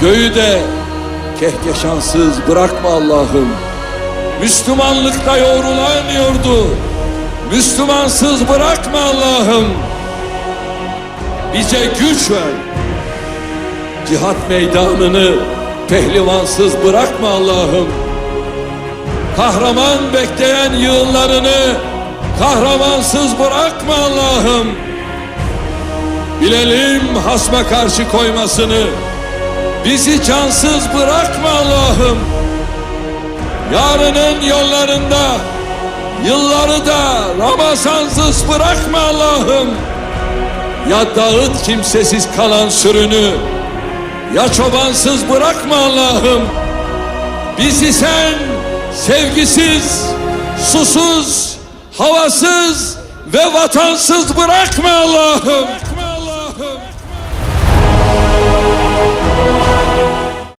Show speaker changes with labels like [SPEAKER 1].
[SPEAKER 1] Göğü de kehkeşansız bırakma Allah'ım. Müslümanlıkta yoğrulan yurdu Müslümansız bırakma Allah'ım. Bize güç ver. Cihat meydanını pehlivansız bırakma Allah'ım. Kahraman bekleyen yığınlarını kahramansız bırakma Allah'ım. Bilelim hasma karşı koymasını. Bizi cansız bırakma Allah'ım. Yarının yollarında yılları da Ramazansız bırakma Allah'ım. Ya dağıt kimsesiz kalan sürünü ya çobansız bırakma Allah'ım. Bizi sen sevgisiz, susuz, havasız ve vatansız bırakma Allah'ım.